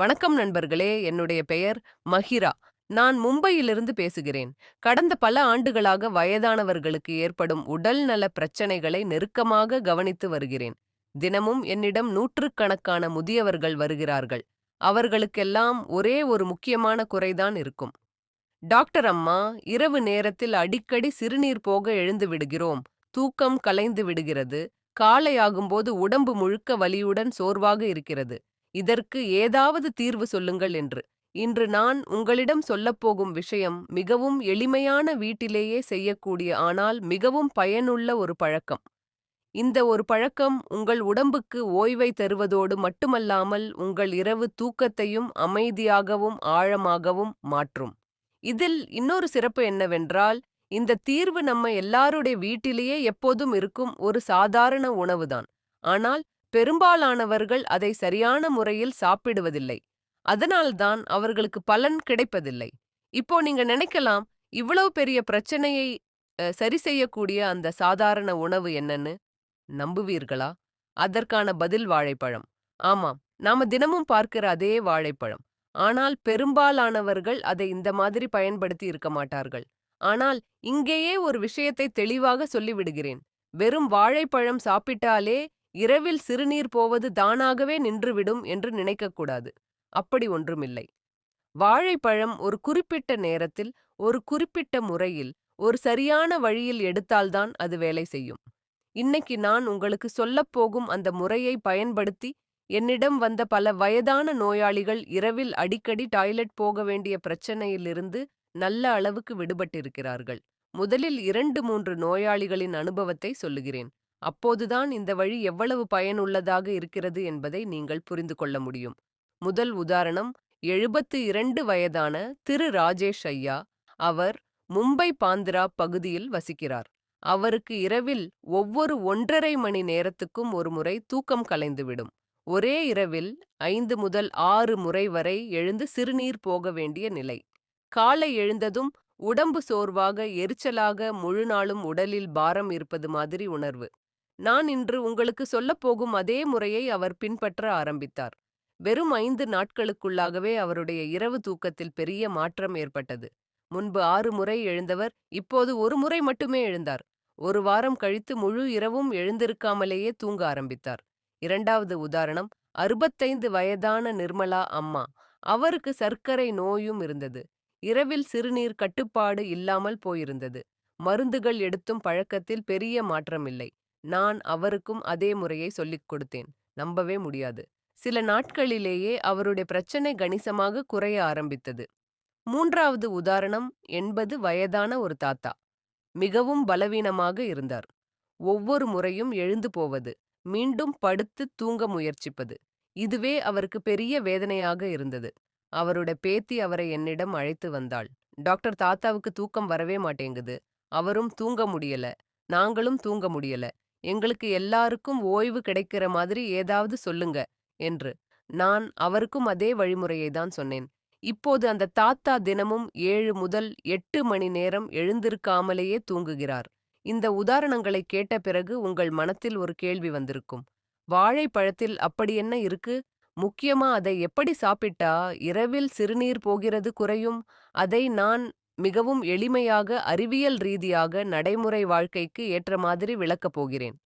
வணக்கம் நண்பர்களே என்னுடைய பெயர் மஹிரா நான் மும்பையிலிருந்து பேசுகிறேன். கடந்த பல ஆண்டுகளாக வயதானவர்களுக்கு ஏற்படும் உடல் நல பிரச்சனைகளை நெருக்கமாக கவனித்து வருகிறேன். தினமும் என்னிடம் நூற்றுக்கணக்கான முதியவர்கள் வருகிறார்கள். அவர்களுக்கெல்லாம் ஒரே ஒரு முக்கியமான குறைதான் இருக்கும். டாக்டர் அம்மா இரவு நேரத்தில் அடிக்கடி சிறுநீர் போக எழுந்து விடுகிறோம். தூக்கம் கலைந்து விடுகிறது. காலையாகும்போது உடம்பு முழுக்க வலியுடன் சோர்வாக இருக்கிறது. இதற்கு ஏதாவது தீர்வு சொல்லுங்கள் என்று. இன்று நான் உங்களிடம் சொல்லப்போகும் விஷயம் மிகவும் எளிமையான வீட்டிலேயே செய்யக்கூடிய ஆனால் மிகவும் பயனுள்ள ஒரு பழக்கம். இந்த ஒரு பழக்கம் உங்கள் உடம்புக்கு ஓய்வை தருவதோடு மட்டுமல்லாமல் உங்கள் இரவு தூக்கத்தையும் அமைதியாகவும் ஆழமாகவும் மாற்றும். இதில் இன்னொரு சிறப்பு என்னவென்றால் இந்த தீர்வு நம்ம எல்லாருடைய வீட்டிலேயே எப்போதும் இருக்கும் ஒரு சாதாரண உணவுதான். ஆனால் பெரும்பாலானவர்கள் அதை சரியான முறையில் சாப்பிடுவதில்லை. அதனால்தான் அவர்களுக்கு பலன் கிடைப்பதில்லை. இப்போ நீங்க நினைக்கலாம் இவ்வளவு பெரிய பிரச்சனையை சரி செய்யக்கூடிய அந்த சாதாரண உணவு என்னன்னு? நம்புவீர்களா? அதற்கான பதில் வாழைப்பழம். ஆமாம் நாம தினமும் பார்க்கிற அதே வாழைப்பழம். ஆனால் பெரும்பாலானவர்கள் அதை இந்த மாதிரி பயன்படுத்தி இருக்க மாட்டார்கள். ஆனால் இங்கேயே ஒரு விஷயத்தை தெளிவாக சொல்லிவிடுகிறேன். வெறும் வாழைப்பழம் சாப்பிட்டாலே இரவில் சிறுநீர் போவது தானாகவே நின்றுவிடும் என்று நினைக்கக்கூடாது. அப்படி ஒன்றுமில்லை. வாழைப்பழம் ஒரு குறிப்பிட்ட நேரத்தில் ஒரு குறிப்பிட்ட முறையில் ஒரு சரியான வழியில் எடுத்தால்தான் அது வேலை செய்யும். இன்னைக்கு நான் உங்களுக்கு சொல்லப் போகும் அந்த முறையை பயன்படுத்தி என்னிடம் வந்த பல வயதான நோயாளிகள் இரவில் அடிக்கடி டாய்லெட் போக வேண்டிய பிரச்சனையிலிருந்து நல்ல அளவுக்கு விடுபட்டிருக்கிறார்கள். முதலில் இரண்டு மூன்று நோயாளிகளின் அனுபவத்தை சொல்லுகிறேன். அப்போதுதான் இந்த வழி எவ்வளவு பயனுள்ளதாக இருக்கிறது என்பதை நீங்கள் புரிந்து கொள்ள முடியும். முதல் உதாரணம் எழுபத்து இரண்டு வயதான திரு. ராஜேஷ் ஐயா. அவர் மும்பை பாந்திரா பகுதியில் வசிக்கிறார். அவருக்கு இரவில் ஒவ்வொரு ஒன்றரை மணி நேரத்துக்கும் ஒரு முறை தூக்கம் கலைந்துவிடும் ஒரே இரவில் ஐந்து முதல் ஆறு முறை வரை எழுந்து சிறுநீர் போக வேண்டிய நிலை. காலை எழுந்ததும் உடம்பு சோர்வாக எரிச்சலாக முழு நாளும் உடலில் பாரம் இருப்பது மாதிரி உணர்வு. நான் இன்று உங்களுக்கு சொல்லப் போகும் அதே முறையை அவர் பின்பற்ற ஆரம்பித்தார். வெறும் ஐந்து நாட்களுக்குள்ளாகவே அவருடைய இரவு தூக்கத்தில் பெரிய மாற்றம் ஏற்பட்டது. முன்பு ஆறு முறை எழுந்தவர் இப்போது ஒரு முறை மட்டுமே எழுந்தார். ஒரு வாரம் கழித்து முழு இரவும் எழுந்திருக்காமலேயே தூங்க ஆரம்பித்தார். இரண்டாவது உதாரணம் அறுபத்தைந்து வயதான நிர்மலா அம்மா. அவருக்கு சர்க்கரை நோயும் இருந்தது. இரவில் சிறுநீர் கட்டுப்பாடு இல்லாமல் போயிருந்தது. மருந்துகள் எடுத்தும் பழக்கத்தில் பெரிய மாற்றமில்லை. நான் அவருக்கும் அதே முறையை சொல்லிக் கொடுத்தேன். நம்பவே முடியாது. சில நாட்களிலேயே அவருடைய பிரச்சனை கணிசமாக குறைய ஆரம்பித்தது. மூன்றாவது உதாரணம் எண்பது வயதான ஒரு தாத்தா. மிகவும் பலவீனமாக இருந்தார். ஒவ்வொரு முறையும் எழுந்து போவது மீண்டும் படுத்து தூங்க முயற்சிப்பது இதுவே அவருக்கு பெரிய வேதனையாக இருந்தது. அவருடைய பேத்தி அவரை என்னிடம் அழைத்து வந்தாள். டாக்டர் தாத்தாவுக்கு தூக்கம் வரவே மாட்டேங்குது. அவரும் தூங்க முடியல. நாங்களும் தூங்க முடியல. எங்களுக்கு எல்லாருக்கும் ஓய்வு கிடைக்கிற மாதிரி ஏதாவது சொல்லுங்க என்று. நான் அவருக்கும் அதே வழிமுறையை தான் சொன்னேன். இப்போது அந்த தாத்தா தினமும் ஏழு முதல் எட்டு மணி நேரம் எழுந்திருக்காமலேயே தூங்குகிறார். இந்த உதாரணங்களை கேட்ட பிறகு உங்கள் மனத்தில் ஒரு கேள்வி வந்திருக்கும். வாழைப்பழத்தில் அப்படி என்ன இருக்கு? முக்கியமா அதை எப்படி சாப்பிட்டா? இரவில் சிறுநீர் போகிறது குறையும். அதை நான் மிகவும் எளிமையாக அறிவியல் ரீதியாக நடைமுறை வாழ்க்கைக்கு ஏற்ற மாதிரி விளக்கப் போகிறேன்.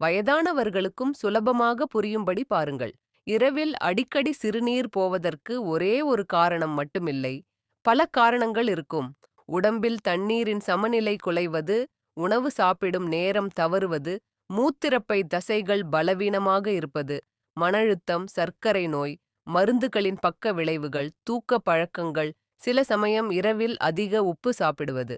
வயதானவர்களுக்கும் சுலபமாக புரியும்படி பாருங்கள். இரவில் அடிக்கடி சிறுநீர் போவதற்கு ஒரே ஒரு காரணம் மட்டுமில்லை. பல காரணங்கள் இருக்கும். உடம்பில் தண்ணீரின் சமநிலை குலைவது உணவு சாப்பிடும் நேரம் தவறுவது மூத்திரப்பை தசைகள் பலவீனமாக இருப்பது மனழுத்தம் சர்க்கரை நோய் மருந்துகளின் பக்க விளைவுகள் தூக்க பழக்கங்கள் சில சமயம் இரவில் அதிக உப்பு சாப்பிடுவது.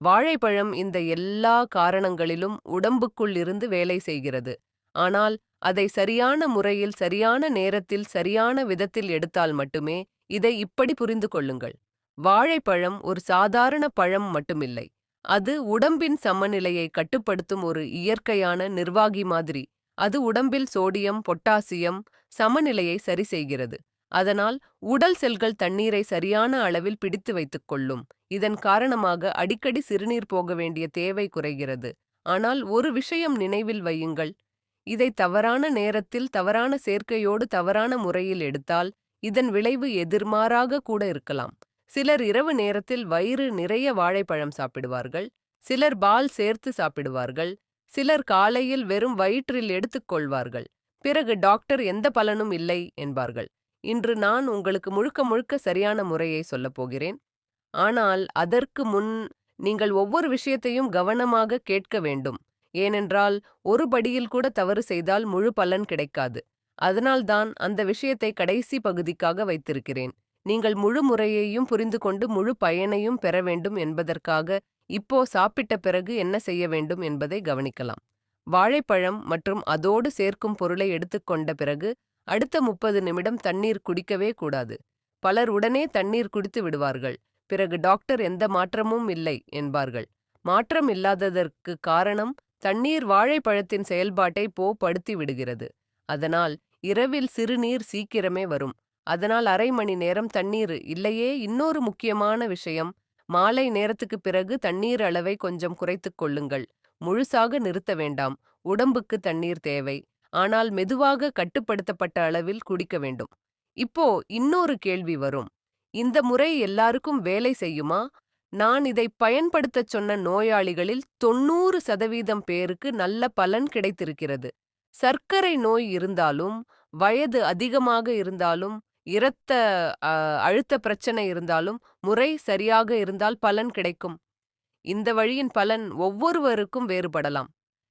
வாழைப்பழம் இந்த எல்லா காரணங்களிலும் உடம்புக்குள் இருந்து வேலை செய்கிறது. ஆனால் அதை சரியான முறையில் சரியான நேரத்தில் சரியான விதத்தில் எடுத்தால் மட்டுமே இதை இப்படி புரிந்து கொள்ளுங்கள். வாழைப்பழம் ஒரு சாதாரண பழம் மட்டுமில்லை. அது உடம்பின் சமநிலையை கட்டுப்படுத்தும் ஒரு இயற்கையான நிர்வாகி மாதிரி. அது உடம்பில் சோடியம் பொட்டாசியம் சமநிலையை சரி செய்கிறது. அதனால் உடல் செல்கள் தண்ணீரை சரியான அளவில் பிடித்து வைத்துக் கொள்ளும். இதன் காரணமாக அடிக்கடி சிறுநீர் போக வேண்டிய தேவை குறைகிறது. ஆனால் ஒரு விஷயம் நினைவில் வையுங்கள். இதை தவறான நேரத்தில் தவறான சேர்க்கையோடு தவறான முறையில் எடுத்தால் இதன் விளைவு எதிர்மாறாக கூட இருக்கலாம். சிலர் இரவு நேரத்தில் வயிறு நிறைய வாழைப்பழம் சாப்பிடுவார்கள். சிலர் பால் சேர்த்து சாப்பிடுவார்கள். சிலர் காலையில் வெறும் வயிற்றில் எடுத்துக்கொள்வார்கள் பிறகு டாக்டர் எந்த பலனும் இல்லை என்பார்கள். இன்று நான் உங்களுக்கு முழுக்க முழுக்க சரியான முறையை சொல்லப் போகிறேன். ஆனால் அதற்கு முன் நீங்கள் ஒவ்வொரு விஷயத்தையும் கவனமாக கேட்க வேண்டும். ஏனென்றால் ஒரு படியில் கூட தவறு செய்தால் முழு பலன் கிடைக்காது. அதனால்தான் அந்த விஷயத்தை கடைசி பகுதிக்காக வைத்திருக்கிறேன். நீங்கள் முழு முறையையும் புரிந்து கொண்டு முழு பயனையும் பெற வேண்டும் என்பதற்காக இப்போ சாப்பிட்ட பிறகு என்ன செய்ய வேண்டும் என்பதை கவனிக்கலாம். வாழைப்பழம் மற்றும் அதோடு சேர்க்கும் பொருளை எடுத்துக்கொண்ட பிறகு அடுத்த முப்பது நிமிடம் தண்ணீர் குடிக்கவே கூடாது. பலர் உடனே தண்ணீர் குடித்து விடுவார்கள். பிறகு டாக்டர் எந்த மாற்றமும் இல்லை என்பார்கள். மாற்றம் இல்லாததற்கு காரணம் தண்ணீர் வாழைப்பழத்தின் செயல்பாட்டை போப்படுத்தி விடுகிறது. அதனால் இரவில் சிறுநீர் சீக்கிரமே வரும். அதனால் அரை மணி நேரம் தண்ணீர் இல்லையே இன்னொரு முக்கியமான விஷயம். மாலை நேரத்துக்கு பிறகு தண்ணீர் அளவை கொஞ்சம் குறைத்துக் கொள்ளுங்கள். முழுசாக நிறுத்த வேண்டாம். உடம்புக்கு தண்ணீர் தேவை. ஆனால் மெதுவாக கட்டுப்படுத்தப்பட்ட அளவில் குடிக்க வேண்டும். இப்போ இன்னொரு கேள்வி வரும். இந்த முறை எல்லாருக்கும் வேலை செய்யுமா? நான் இதை பயன்படுத்தச் சொன்ன நோயாளிகளில் தொண்ணூறு சதவீதம் பேருக்கு நல்ல பலன் கிடைத்திருக்கிறது. சர்க்கரை நோய் இருந்தாலும் வயது அதிகமாக இருந்தாலும் இரத்த அழுத்த பிரச்சனை இருந்தாலும் முறை சரியாக இருந்தால் பலன் கிடைக்கும். இந்த வழியின் பலன் ஒவ்வொருவருக்கும் வேறுபடலாம்.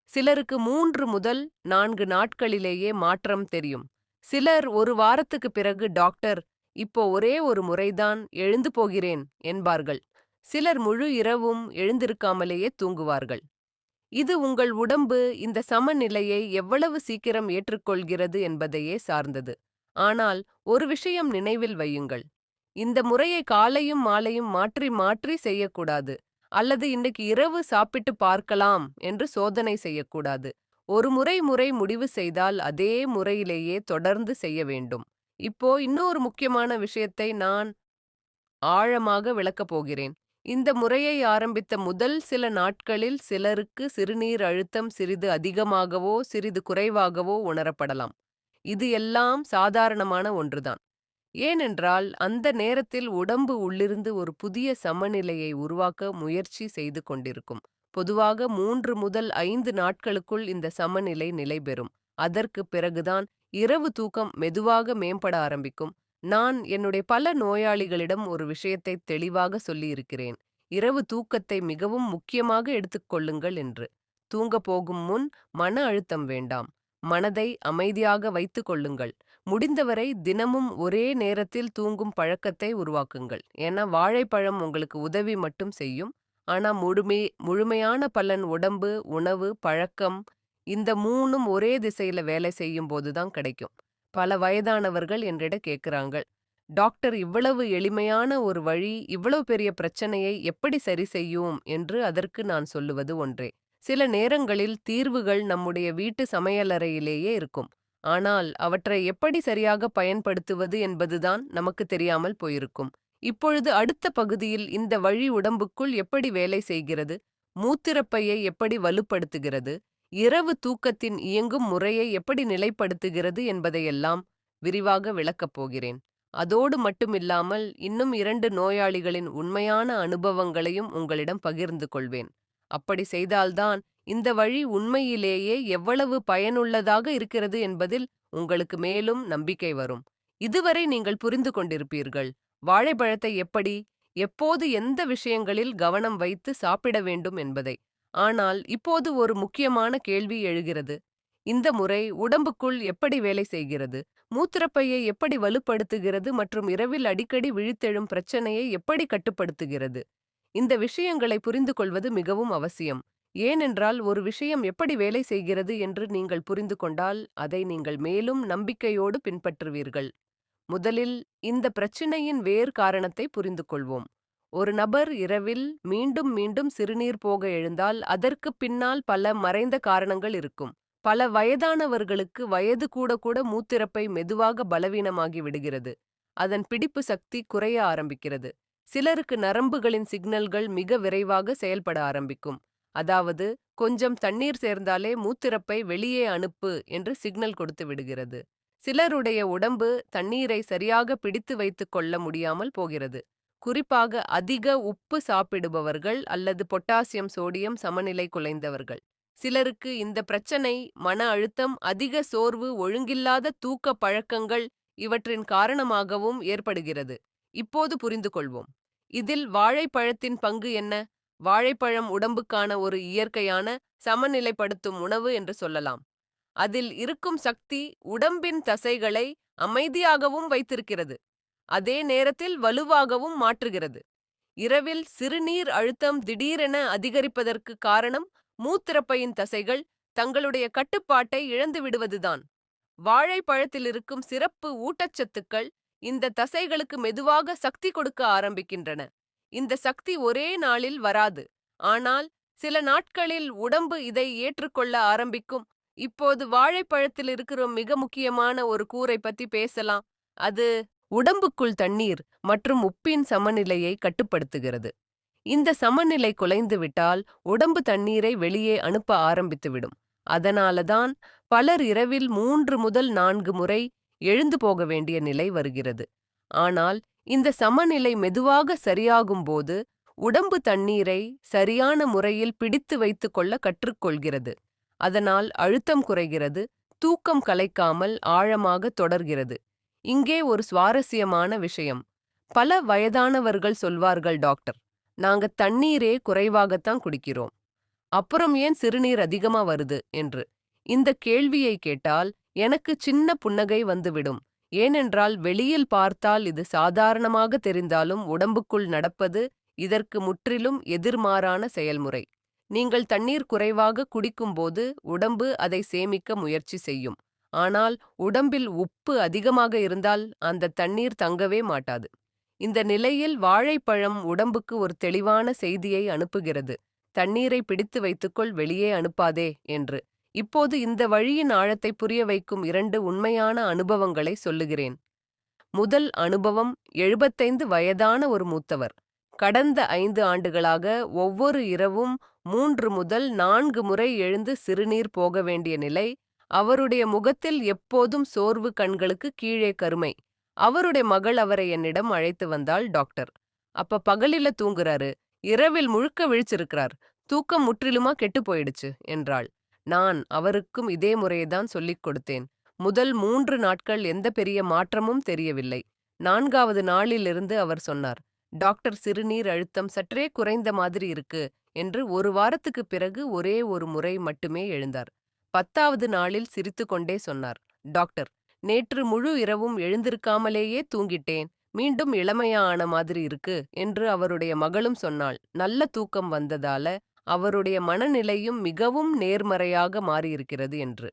சிலருக்கு மூன்று முதல் நான்கு நாட்களிலேயே மாற்றம் தெரியும். சிலர் ஒரு வாரத்துக்கு பிறகு டாக்டர் இப்போ ஒரே ஒரு முறைதான் எழுந்து போகிறேன் என்பார்கள். சிலர் முழு இரவும் எழுந்திருக்காமலேயே தூங்குவார்கள். இது உங்கள் உடம்பு இந்த சமநிலையை எவ்வளவு சீக்கிரம் ஏற்றுக்கொள்கிறது என்பதையே சார்ந்தது. ஆனால் ஒரு விஷயம் நினைவில் வையுங்கள். இந்த முறையை காலையும் மாலையும் மாற்றி மாற்றி செய்யக்கூடாது. அல்லது இன்னைக்கு இரவு சாப்பிட்டு பார்க்கலாம் என்று சோதனை செய்யக்கூடாது. ஒரு முறை முறை முடிவு செய்தால் அதே முறையிலேயே தொடர்ந்து செய்ய வேண்டும். இப்போ இன்னொரு முக்கியமான விஷயத்தை நான் ஆழமாக விளக்கப் போகிறேன். இந்த முறையை ஆரம்பித்த முதல் சில நாட்களில் சிலருக்கு சிறுநீர் அழுத்தம் சிறிது அதிகமாகவோ சிறிது குறைவாகவோ உணரப்படலாம். இது எல்லாம் சாதாரணமான ஒன்றுதான். ஏனென்றால் அந்த நேரத்தில் உடம்பு உள்ளிருந்து ஒரு புதிய சமநிலையை உருவாக்க முயற்சி செய்து கொண்டிருக்கும். பொதுவாக மூன்று முதல் ஐந்து நாட்களுக்குள் இந்த சமநிலை நிலைபெறும் அதற்கு பிறகுதான் இரவு தூக்கம் மெதுவாக மேம்பட ஆரம்பிக்கும். நான் என்னுடைய பல நோயாளிகளிடம் ஒரு விஷயத்தை தெளிவாக சொல்லியிருக்கிறேன். இரவு தூக்கத்தை மிகவும் முக்கியமாக எடுத்துக்கொள்ளுங்கள் என்று. தூங்கப் போகும் முன் மன அழுத்தம் வேண்டாம். மனதை அமைதியாக வைத்துக் கொள்ளுங்கள். முடிந்தவரை தினமும் ஒரே நேரத்தில் தூங்கும் பழக்கத்தை உருவாக்குங்கள். ஏன்னா வாழைப்பழம் உங்களுக்கு உதவி மட்டும் செய்யும். ஆனா முழுமை முழுமையான பலன் உடம்பு உணவு பழக்கம் இந்த மூணும் ஒரே திசையில வேலை செய்யும் போதுதான் கிடைக்கும். பல வயதானவர்கள் என்னிட கேட்கிறாங்க டாக்டர் இவ்வளவு எளிமையான ஒரு வழி இவ்வளவு பெரிய பிரச்சனையை எப்படி சரி செய்யும்? என்று அதற்கு நான் சொல்லுவது ஒன்றே. சில நேரங்களில் தீர்வுகள் நம்முடைய வீட்டு சமையலறையிலேயே இருக்கும். ஆனால் அவற்றை எப்படி சரியாக பயன்படுத்துவது என்பதுதான் நமக்கு தெரியாமல் போயிருக்கும். இப்பொழுது அடுத்த பகுதியில் இந்த வழி உடம்புக்குள் எப்படி வேலை செய்கிறது மூத்திரப்பையை எப்படி வலுப்படுத்துகிறது இரவு தூக்கத்தின் இயங்கும் முறையை எப்படி நிலைப்படுத்துகிறது என்பதையெல்லாம் விரிவாக விளக்கப் போகிறேன். அதோடு மட்டுமில்லாமல் இன்னும் இரண்டு நோயாளிகளின் உண்மையான அனுபவங்களையும் உங்களிடம் பகிர்ந்து கொள்வேன். அப்படி செய்தால்தான் இந்த வழி உண்மையிலேயே எவ்வளவு பயனுள்ளதாக இருக்கிறது என்பதில் உங்களுக்கு மேலும் நம்பிக்கை வரும். இதுவரை நீங்கள் புரிந்து கொண்டிருப்பீர்கள். வாழைப்பழத்தை எப்படி எப்போது எந்த விஷயங்களில் கவனம் வைத்து சாப்பிட வேண்டும் என்பதை. ஆனால் இப்போது ஒரு முக்கியமான கேள்வி எழுகிறது. இந்த முறை உடம்புக்குள் எப்படி வேலை செய்கிறது மூத்திரப்பையை எப்படி வலுப்படுத்துகிறது மற்றும் இரவில் அடிக்கடி விழித்தெழும் பிரச்சனையை எப்படி கட்டுப்படுத்துகிறது. இந்த விஷயங்களை புரிந்து கொள்வது மிகவும் அவசியம். ஏனென்றால் ஒரு விஷயம் எப்படி வேலை செய்கிறது என்று நீங்கள் புரிந்து கொண்டால் அதை நீங்கள் மேலும் நம்பிக்கையோடு பின்பற்றுவீர்கள். முதலில் இந்த பிரச்சினையின் வேர் காரணத்தை புரிந்து கொள்வோம் ஒரு நபர் இரவில் மீண்டும் மீண்டும் சிறுநீர் போக எழுந்தால் அதற்கு பின்னால் பல மறைந்த காரணங்கள் இருக்கும். பல வயதானவர்களுக்கு வயது கூட கூட மூத்திரப்பை மெதுவாக பலவீனமாகி விடுகிறது. அதன் பிடிப்பு சக்தி குறைய ஆரம்பிக்கிறது. சிலருக்கு நரம்புகளின் சிக்னல்கள் மிக விரைவாக செயல்பட ஆரம்பிக்கும். அதாவது கொஞ்சம் தண்ணீர் சேர்ந்தாலே மூத்திரப்பை வெளியே அனுப்பு என்று சிக்னல் கொடுத்து விடுகிறது. சிலருடைய உடம்பு தண்ணீரை சரியாக பிடித்து வைத்துக் கொள்ள முடியாமல் போகிறது. குறிப்பாக அதிக உப்பு சாப்பிடுபவர்கள் அல்லது பொட்டாசியம் சோடியம் சமநிலை குலைந்தவர்கள். சிலருக்கு இந்த பிரச்சனை மன அழுத்தம் அதிக சோர்வு ஒழுங்கில்லாத தூக்க பழக்கங்கள் இவற்றின் காரணமாகவும் ஏற்படுகிறது. இப்போது புரிந்து கொள்வோம் இதில் வாழைப்பழத்தின் பங்கு என்ன? வாழைப்பழம் உடம்புக்கான ஒரு இயற்கையான சமநிலைப்படுத்தும் உணவு என்று சொல்லலாம். அதில் இருக்கும் சக்தி உடம்பின் தசைகளை அமைதியாகவும் வைத்திருக்கிறது. அதே நேரத்தில் வலுவாகவும் மாற்றுகிறது. இரவில் சிறுநீர் அழுத்தம் திடீரென அதிகரிப்பதற்கு காரணம் மூத்திரப்பையின் தசைகள் தங்களுடைய கட்டுப்பாட்டை இழந்து விடுவதுதான். வாழைப்பழத்தில் இருக்கும் சிறப்பு ஊட்டச்சத்துக்கள் இந்த தசைகளுக்கு மெதுவாக சக்தி கொடுக்க ஆரம்பிக்கின்றன. இந்த சக்தி ஒரே நாளில் வராது. ஆனால் சில நாட்களில் உடம்பு இதை ஏற்றுக்கொள்ள ஆரம்பிக்கும். இப்போது வாழைப்பழத்தில் இருக்கிற மிக முக்கியமான ஒரு கூரை பத்தி பேசலாம். அது உடம்புக்குள் தண்ணீர் மற்றும் உப்பின் சமநிலையை கட்டுப்படுத்துகிறது. இந்த சமநிலை குலைந்துவிட்டால் உடம்பு தண்ணீரை வெளியே அனுப்ப ஆரம்பித்துவிடும் அதனாலதான் பலர் இரவில் மூன்று முதல் நான்கு முறை எழுந்து போக வேண்டிய நிலை வருகிறது. ஆனால் இந்த சமநிலை மெதுவாக சரியாகும்போது உடம்பு தண்ணீரை சரியான முறையில் பிடித்து வைத்துக் கொள்ள கற்றுக்கொள்கிறது. அதனால் அழுத்தம் குறைகிறது தூக்கம் கலைக்காமல் ஆழமாக தொடர்கிறது. இங்கே ஒரு சுவாரஸ்யமான விஷயம். பல வயதானவர்கள் சொல்வார்கள் டாக்டர் நாங்க தண்ணீரே குறைவாகத்தான் குடிக்கிறோம். அப்புறம் ஏன் சிறுநீர் அதிகமா வருது? என்று. இந்த கேள்வியை கேட்டால் எனக்கு சின்ன புன்னகை வந்துவிடும். ஏனென்றால் வெளியில் பார்த்தால் இது சாதாரணமாக தெரிந்தாலும் உடம்புக்குள் நடப்பது இதற்கு முற்றிலும் எதிர்மாறான செயல்முறை. நீங்கள் தண்ணீர் குறைவாக குடிக்கும்போது உடம்பு அதை சேமிக்க முயற்சி செய்யும். ஆனால் உடம்பில் உப்பு அதிகமாக இருந்தால் அந்த தண்ணீர் தங்கவே மாட்டாது. இந்த நிலையில் வாழைப்பழம் உடம்புக்கு ஒரு தெளிவான செய்தியை அனுப்புகிறது. தண்ணீரை பிடித்து வைத்துக்கொள் வெளியே அனுப்பாதே என்று. இப்போது இந்த வழியின் ஆழத்தை புரிய வைக்கும் இரண்டு உண்மையான அனுபவங்களை சொல்லுகிறேன். முதல் அனுபவம் எழுபத்தைந்து வயதான ஒரு மூத்தவர். கடந்த ஐந்து ஆண்டுகளாக ஒவ்வொரு இரவும் மூன்று முதல் நான்கு முறை எழுந்து சிறுநீர் போக வேண்டிய நிலை அவருடைய முகத்தில் எப்போதும் சோர்வு கண்களுக்கு கீழே கருமை. அவருடைய மகள் அவரை என்னிடம் அழைத்து வந்தாள் டாக்டர். அப்ப பகலில தூங்குறாரு. இரவில் முழுக்க விழிச்சிருக்கிறார். தூக்கம் முற்றிலுமா கெட்டு போயிடுச்சு என்றாள். நான் அவருக்கும் இதே முறையைதான் சொல்லிக் கொடுத்தேன். முதல் மூன்று நாட்கள் எந்த பெரிய மாற்றமும் தெரியவில்லை. நான்காவது நாளிலிருந்து அவர் சொன்னார் டாக்டர் சிறுநீர் அழுத்தம் சற்றே குறைந்த மாதிரி இருக்கு என்று ஒரு வாரத்துக்கு பிறகு ஒரே ஒரு முறை மட்டுமே எழுந்தார். பத்தாவது நாளில் சிரித்துக்கொண்டே சொன்னார் டாக்டர் நேற்று முழு இரவும் எழுந்திருக்காமலேயே தூங்கிட்டேன். மீண்டும் இளமையா ஆன மாதிரி இருக்கு என்று அவருடைய மகளும் சொன்னாள். நல்ல தூக்கம் வந்ததால அவருடைய மனநிலையும் மிகவும் நேர்மறையாக மாறியிருக்கிறது என்று.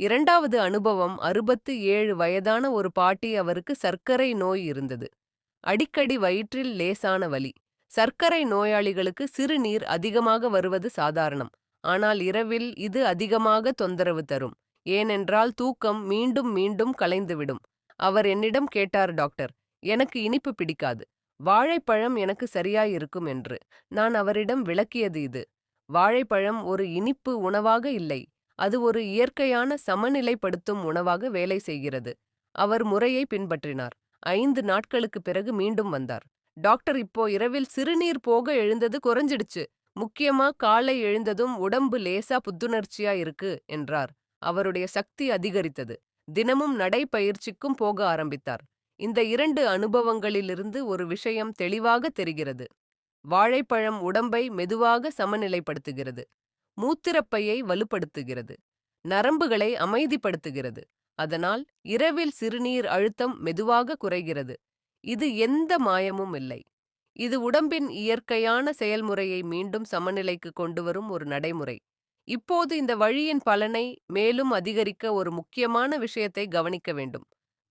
இரண்டாவது அனுபவம் அறுபத்து ஏழு வயதான ஒரு பாட்டி அவருக்கு சர்க்கரை நோய் இருந்தது. அடிக்கடி வயிற்றில் லேசான வலி. சர்க்கரை நோயாளிகளுக்கு சிறுநீர் அதிகமாக வருவது சாதாரணம். ஆனால் இரவில் இது அதிகமாக தொந்தரவு தரும். ஏனென்றால் தூக்கம் மீண்டும் மீண்டும் கலைந்துவிடும். அவர் என்னிடம் கேட்டார் டாக்டர் எனக்கு இனிப்பு பிடிக்காது. வாழைப்பழம் எனக்கு சரியாயிருக்கும் என்று. நான் அவரிடம் விளக்கியது இது. வாழைப்பழம் ஒரு இனிப்பு உணவாக இல்லை. அது ஒரு இயற்கையான சமநிலைப்படுத்தும் உணவாக வேலை செய்கிறது. அவர் முறையை பின்பற்றினார். ஐந்து நாட்களுக்கு பிறகு மீண்டும் வந்தார். டாக்டர் இப்போ இரவில் சிறுநீர் போக எழுந்தது குறைஞ்சிடுச்சு. முக்கியமா காலை எழுந்ததும் உடம்பு லேசா புத்துணர்ச்சியா இருக்கு என்றார். அவருடைய சக்தி அதிகரித்தது. தினமும் நடைப்பயிற்சிக்கும் போக ஆரம்பித்தார். இந்த இரண்டு அனுபவங்களிலிருந்து ஒரு விஷயம் தெளிவாக தெரிகிறது. வாழைப்பழம் உடம்பை மெதுவாக சமநிலைப்படுத்துகிறது. மூத்திரப்பையை வலுப்படுத்துகிறது. நரம்புகளை அமைதிப்படுத்துகிறது. அதனால் இரவில் சிறுநீர் அழுத்தம் மெதுவாக குறைகிறது. இது எந்த மாயமும் இல்லை. இது உடம்பின் இயற்கையான செயல்முறையை மீண்டும் சமநிலைக்கு கொண்டு வரும் ஒரு நடைமுறை. இப்போது இந்த வழியின் பலனை மேலும் அதிகரிக்க ஒரு முக்கியமான விஷயத்தை கவனிக்க வேண்டும்.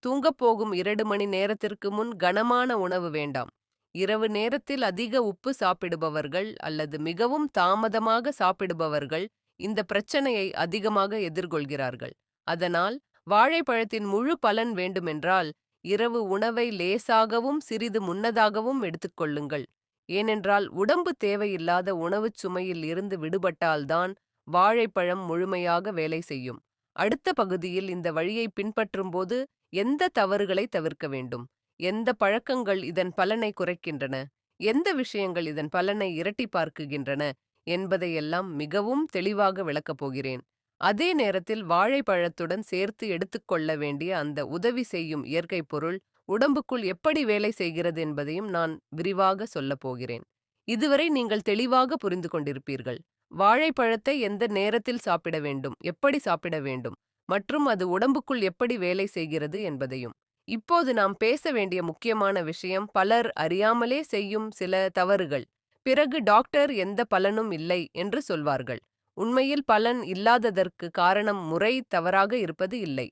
தூங்கப் போகும் இரண்டு மணி நேரத்திற்கு முன் கனமான உணவு வேண்டாம். இரவு நேரத்தில் அதிக உப்பு சாப்பிடுபவர்கள் அல்லது மிகவும் தாமதமாக சாப்பிடுபவர்கள் இந்த பிரச்சனையை அதிகமாக எதிர்கொள்கிறார்கள். அதனால் வாழைப்பழத்தின் முழு பலன் வேண்டுமென்றால் இரவு உணவை லேசாகவும் சிறிது முன்னதாகவும் எடுத்துக்கொள்ளுங்கள் ஏனென்றால் உடம்பு தேவையில்லாத உணவுச் சுமையில் இருந்து விடுபட்டால்தான் வாழைப்பழம் முழுமையாக வேலை செய்யும். அடுத்த பகுதியில் இந்த வழியை பின்பற்றும்போது எந்த தவறுகளை தவிர்க்க வேண்டும்? எந்த பழக்கங்கள் இதன் பலனை குறைக்கின்றன? எந்த விஷயங்கள் இதன் பலனை இரட்டி பார்க்குகின்றன? என்பதையெல்லாம் மிகவும் தெளிவாக விளக்கப் போகிறேன். அதே நேரத்தில் வாழைப்பழத்துடன் சேர்த்து எடுத்துக்கொள்ள வேண்டிய அந்த உதவி செய்யும் இயற்கை பொருள் உடம்புக்குள் எப்படி வேலை செய்கிறது என்பதையும் நான் விரிவாக சொல்லப் போகிறேன். இதுவரை நீங்கள் தெளிவாக புரிந்து கொண்டிருப்பீர்கள். வாழைப்பழத்தை எந்த நேரத்தில் சாப்பிட வேண்டும்? எப்படி சாப்பிட வேண்டும்? மற்றும் அது உடம்புக்குள் எப்படி வேலை செய்கிறது என்பதையும். இப்போது நாம் பேச வேண்டிய முக்கியமான விஷயம் பலர் அறியாமலே செய்யும் சில தவறுகள். பிறகு டாக்டர் எந்த பலனும் இல்லை என்று சொல்வார்கள். உண்மையில் பலன் இல்லாததற்கு காரணம் முறை தவறாக இருப்பது இல்லை.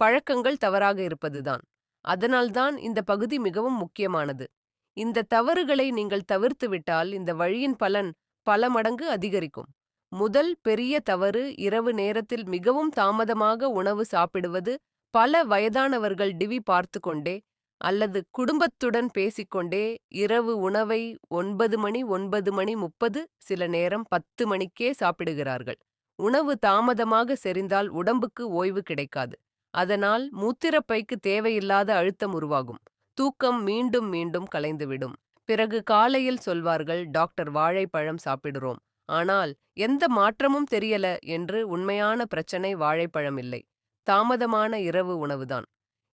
பழக்கங்கள் தவறாக இருப்பதுதான். அதனால்தான் இந்த பகுதி மிகவும் முக்கியமானது. இந்த தவறுகளை நீங்கள் தவிர்த்துவிட்டால் இந்த வழியின் பலன் பல மடங்கு அதிகரிக்கும். முதல் பெரிய தவறு இரவு நேரத்தில் மிகவும் தாமதமாக உணவு சாப்பிடுவது பல வயதானவர்கள் டிவி பார்த்து கொண்டே அல்லது குடும்பத்துடன் பேசிக்கொண்டே இரவு உணவை ஒன்பது மணி ஒன்பது மணி முப்பது சில நேரம் பத்து மணிக்கே சாப்பிடுகிறார்கள். உணவு தாமதமாக செறிந்தால் உடம்புக்கு ஓய்வு கிடைக்காது. அதனால் மூத்திரப்பைக்கு தேவையில்லாத அழுத்தம் உருவாகும். தூக்கம் மீண்டும் மீண்டும் கலைந்துவிடும். பிறகு காலையில் சொல்வார்கள் டாக்டர் வாழைப்பழம் சாப்பிடுறோம். ஆனால் எந்த மாற்றமும் தெரியல என்று உண்மையான பிரச்சனை வாழைப்பழம் இல்லை தாமதமான இரவு உணவுதான்.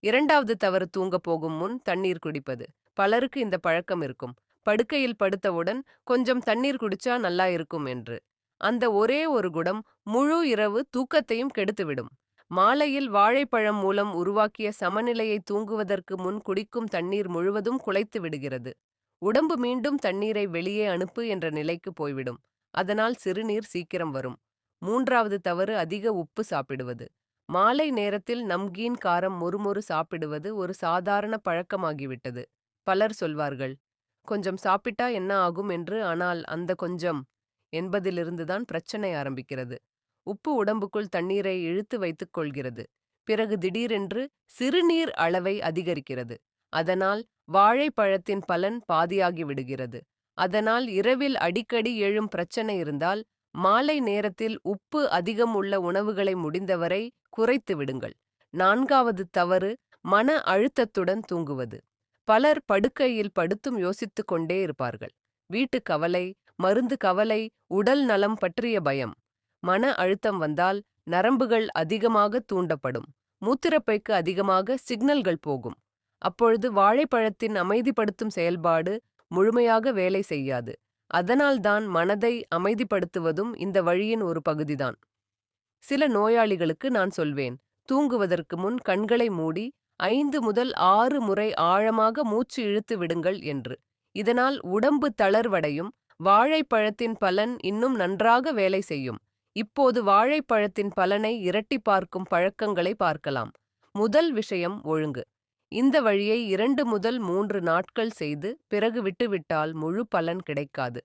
இரண்டாவது தவறு தூங்கப் போகும் முன் தண்ணீர் குடிப்பது. பலருக்கு இந்த பழக்கம் இருக்கும். படுக்கையில் படுத்தவுடன் கொஞ்சம் தண்ணீர் குடிச்சா நல்லா இருக்கும் என்று. அந்த ஒரே ஒரு குடம் முழு இரவு தூக்கத்தையும் கெடுத்துவிடும். மாலையில் வாழைப்பழம் மூலம் உருவாக்கிய சமநிலையை தூங்குவதற்கு முன் குடிக்கும் தண்ணீர் முழுவதும் குலைத்து விடுகிறது. உடம்பு மீண்டும் தண்ணீரை வெளியே அனுப்பு என்ற நிலைக்கு போய்விடும். அதனால் சிறுநீர் சீக்கிரம் வரும். மூன்றாவது தவறு அதிக உப்பு சாப்பிடுவது. மாலை நேரத்தில் நம்கீன் காரம் மொறுமொறு சாப்பிடுவது ஒரு சாதாரண பழக்கமாகிவிட்டது பலர் சொல்வார்கள். கொஞ்சம் சாப்பிட்டா என்ன ஆகும் என்று ஆனால் அந்த கொஞ்சம் என்பதிலிருந்துதான் பிரச்சனை ஆரம்பிக்கிறது. உப்பு உடம்புக்குள் தண்ணீரை இழுத்து வைத்துக் கொள்கிறது. பிறகு திடீரென்று சிறுநீர் அளவை அதிகரிக்கிறது. அதனால் வாழைப்பழத்தின் பலன் பாதியாகி விடுகிறது. அதனால் இரவில் அடிக்கடி எழும் பிரச்சனை இருந்தால் மாலை நேரத்தில் உப்பு அதிகம் உள்ள உணவுகளை முடிந்தவரை குறைத்து விடுங்கள். நான்காவது தவறு மன அழுத்தத்துடன் தூங்குவது. பலர் படுக்கையில் படுத்தும் யோசித்துக் கொண்டே இருப்பார்கள். வீட்டு கவலை மருந்து கவலை உடல் நலம் பற்றிய பயம். மன அழுத்தம் வந்தால் நரம்புகள் அதிகமாக தூண்டப்படும். மூத்திரப்பைக்கு அதிகமாக சிக்னல்கள் போகும். அப்பொழுது வாழைப்பழத்தின் அமைதிப்படுத்தும் செயல்பாடு முழுமையாக வேலை செய்யாது. அதனால்தான் மனதை அமைதிப்படுத்துவதும் இந்த வழியின் ஒரு பகுதிதான். சில நோயாளிகளுக்கு நான் சொல்வேன் தூங்குவதற்கு முன் கண்களை மூடி ஐந்து முதல் ஆறு முறை ஆழமாக மூச்சு இழுத்து விடுங்கள் என்று. இதனால் உடம்பு தளர்வடையும் வாழைப்பழத்தின் பலன் இன்னும் நன்றாக வேலை செய்யும். இப்போது வாழைப்பழத்தின் பலனை இரட்டி பார்க்கும் பழக்கங்களை பார்க்கலாம். முதல் விஷயம் ஒழுங்கு. இந்த வழியை இரண்டு முதல் மூன்று நாட்கள் செய்து பிறகு விட்டுவிட்டால் முழு பலன் கிடைக்காது.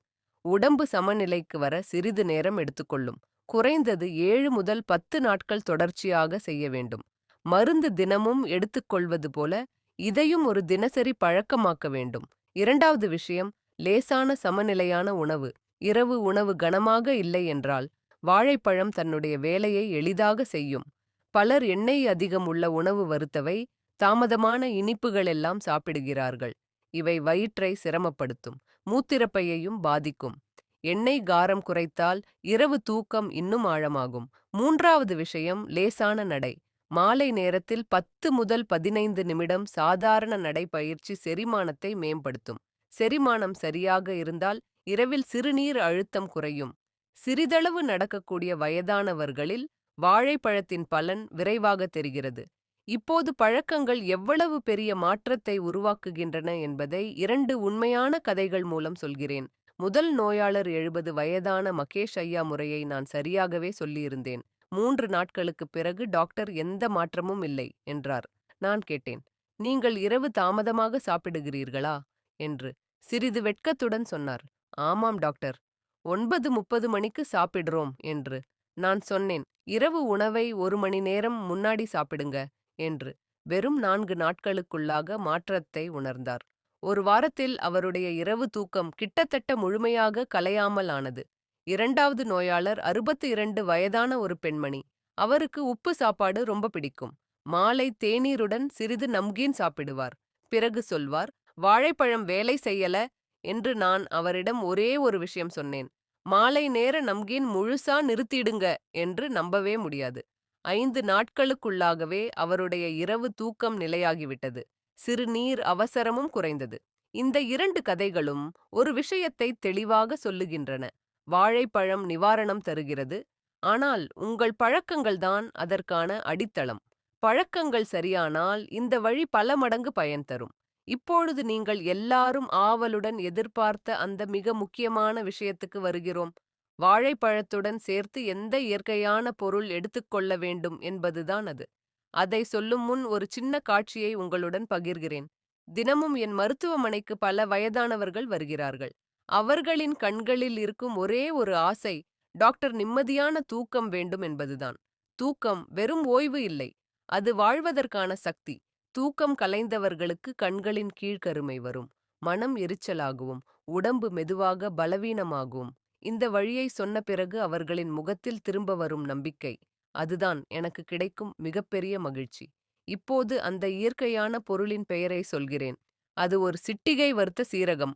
உடம்பு சமநிலைக்கு வர சிறிது நேரம் எடுத்துக்கொள்ளும். குறைந்தது ஏழு முதல் பத்து நாட்கள் தொடர்ச்சியாக செய்ய வேண்டும். மருந்து தினமும் எடுத்துக்கொள்வது போல இதையும் ஒரு தினசரி பழக்கமாக்க வேண்டும். இரண்டாவது விஷயம் லேசான சமநிலையான உணவு. இரவு உணவு கனமாக இல்லை என்றால் வாழைப்பழம் தன்னுடைய வேலையை எளிதாக செய்யும். பலர் எண்ணெய் அதிகம் உள்ள உணவு வறுத்தவை தாமதமான இனிப்புகளெல்லாம் சாப்பிடுகிறார்கள். இவை வயிற்றை சிரமப்படுத்தும் மூத்திரப்பையையும் பாதிக்கும். எண்ணெய் காரம் குறைத்தால் இரவு தூக்கம் இன்னும் ஆழமாகும். மூன்றாவது விஷயம் லேசான நடை. மாலை நேரத்தில் பத்து முதல் பதினைந்து நிமிடம் சாதாரண நடைப்பயிற்சி செரிமானத்தை மேம்படுத்தும். செரிமானம் சரியாக இருந்தால் இரவில் சிறுநீர் அழுத்தம் குறையும். சிறிதளவு நடக்கக்கூடிய வயதானவர்களில் வாழைப்பழத்தின் பலன் விரைவாக தெரிகிறது. இப்போது பழக்கங்கள் எவ்வளவு பெரிய மாற்றத்தை உருவாக்குகின்றன என்பதை இரண்டு உண்மையான கதைகள் மூலம் சொல்கிறேன். முதல் நோயாளர் எழுபது வயதான மகேஷ் ஐயா முறையை நான் சரியாகவே சொல்லியிருந்தேன். மூன்று நாட்களுக்குப் பிறகு டாக்டர் எந்த மாற்றமும் இல்லை என்றார். நான் கேட்டேன் நீங்கள் இரவு தாமதமாக சாப்பிடுகிறீர்களா? என்று. சிறிது வெட்கத்துடன் சொன்னார் ஆமாம் டாக்டர். ஒன்பது முப்பது மணிக்கு சாப்பிடுறோம் என்று. நான் சொன்னேன் இரவு உணவை ஒரு மணி நேரம் முன்னாடி சாப்பிடுங்க. என்று வெறும் நான்கு நாட்களுக்குள்ளாக மாற்றத்தை உணர்ந்தார். ஒரு வாரத்தில் அவருடைய இரவு தூக்கம் கிட்டத்தட்ட முழுமையாக கலையாமல் ஆனது. இரண்டாவது நோயாளர் அறுபத்து இரண்டு வயதான ஒரு பெண்மணி. அவருக்கு உப்பு சாப்பாடு ரொம்ப பிடிக்கும். மாலை தேநீருடன் சிறிது நம்கீன் சாப்பிடுவார். பிறகு சொல்வார் வாழைப்பழம் வேலை செய்யல என்று நான் அவரிடம் ஒரே ஒரு விஷயம் சொன்னேன். மாலை நேர நம்கீன் முழுசா நிறுத்திடுங்க என்று நம்பவே முடியாது. ஐந்து நாட்களுக்குள்ளாகவே அவருடைய இரவு தூக்கம் நிலையாகிவிட்டது. சிறுநீர் அவசரமும் குறைந்தது. இந்த இரண்டு கதைகளும் ஒரு விஷயத்தை தெளிவாக சொல்லுகின்றன. வாழைப்பழம் நிவாரணம் தருகிறது. ஆனால் உங்கள் பழக்கங்கள்தான் அதற்கான அடித்தளம். பழக்கங்கள் சரியானால் இந்த வழி பல மடங்கு பயன் தரும். இப்பொழுது நீங்கள் எல்லாரும் ஆவலுடன் எதிர்பார்த்த அந்த மிக முக்கியமான விஷயத்துக்கு வருகிறோம். வாழைப்பழத்துடன் சேர்த்து எந்த இயற்கையான பொருள் எடுத்துக்கொள்ள வேண்டும் என்பதுதான் அது. அதை சொல்லும் முன் ஒரு சின்ன காட்சியை உங்களுடன் பகிர்கிறேன். தினமும் என் மருத்துவமனைக்கு பல வயதானவர்கள் வருகிறார்கள். அவர்களின் கண்களில் இருக்கும் ஒரே ஒரு ஆசை டாக்டர் நிம்மதியான தூக்கம் வேண்டும் என்பதுதான். தூக்கம் வெறும் ஓய்வு இல்லை அது வாழ்வதற்கான சக்தி. தூக்கம் கலைந்தவர்களுக்கு கண்களின் கீழ்கருமை வரும். மனம் எரிச்சலாகவும் உடம்பு மெதுவாக பலவீனமாகும். இந்த வழியை சொன்ன பிறகு அவர்களின் முகத்தில் திரும்ப வரும் நம்பிக்கை. அதுதான் எனக்கு கிடைக்கும் மிகப்பெரிய மகிழ்ச்சி. இப்போது அந்த இயற்கையான பொருளின் பெயரை சொல்கிறேன். அது ஒரு சிட்டிகை வறுத்த சீரகம்.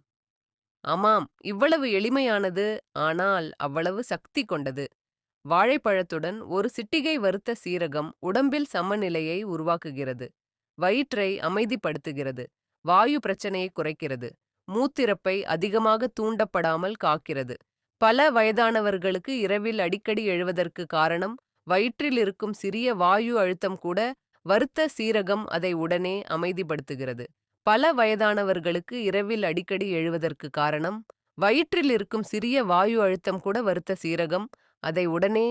ஆமாம் இவ்வளவு எளிமையானது ஆனால் அவ்வளவு சக்தி கொண்டது. வாழைப்பழத்துடன் ஒரு சிட்டிகை வறுத்த சீரகம் உடம்பில் சமநிலையை உருவாக்குகிறது. வயிற்றை அமைதிப்படுத்துகிறது. வாயு பிரச்சனையை குறைக்கிறது. மூத்திரப்பை அதிகமாக தூண்டப்படாமல் காக்கிறது. பல வயதானவர்களுக்கு இரவில் அடிக்கடி எழுவதற்கு காரணம் வயிற்றில் இருக்கும் சிறிய வாயு அழுத்தம் கூட வருத்த சீரகம் அதை உடனே அமைதிப்படுத்துகிறது. பல வயதானவர்களுக்கு இரவில் அடிக்கடி எழுவதற்கு காரணம் வயிற்றில் இருக்கும் சிறிய வாயு அழுத்தம் கூட வருத்த சீரகம் அதை உடனே